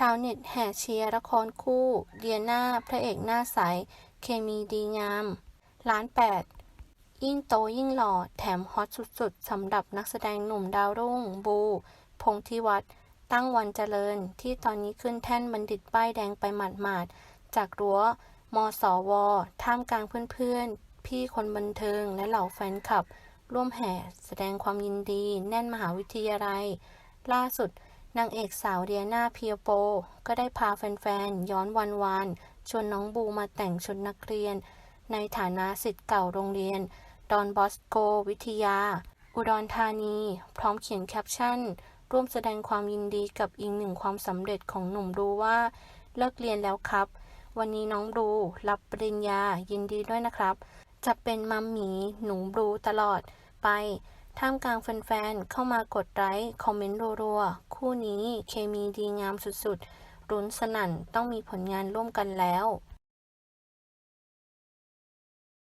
ชาวเน็ตแห่เชียร์ละครคู่ เดียนาพระเอกหน้าใส เคมีดีงาม ล้านแปด ยิ่งโตยิ่งหล่อ แถมฮอตสุดๆสำหรับนักแสดงหนุ่มดาวรุ่ง บู พงธิวัฒน์ตั้งวันเจริญที่ตอนนี้ขึ้นแท่นบัณฑิตป้ายแดงไปหมาดๆ จากรั้วมสว ท่ามกลางเพื่อนๆ พี่คนบันเทิงและเหล่าแฟนคลับ ร่วมแห่แสดงความยินดี แน่นมหาวิทยาลัย ล่าสุด นางเอกสาวเดียนาเพียโป ก็ได้พาแฟนๆ ย้อนวันวานชวนน้องบูมาแต่งชุดนักเรียน ในฐานะสิทธิ์เก่าโรงเรียน ดอนบอสโก วิทยา อุดรธานี พร้อมเขียนแคปชั่น ร่วมแสดงความยินดีกับอีกหนึ่งความสำเร็จของหนุ่มรูว่า เลิกเรียนแล้วครับ วันนี้น้องบูรับปริญญายินดีด้วยนะครับ จะเป็นมัมหมีหนูบลูตลอดไป ท่ามกลางแฟนๆ เข้ามากดไลค์คอมเมนต์รัวๆ คู่นี้เคมีดีงามสุดๆรุ้นสนั่นต้องมีผลงานร่วมกันแล้ว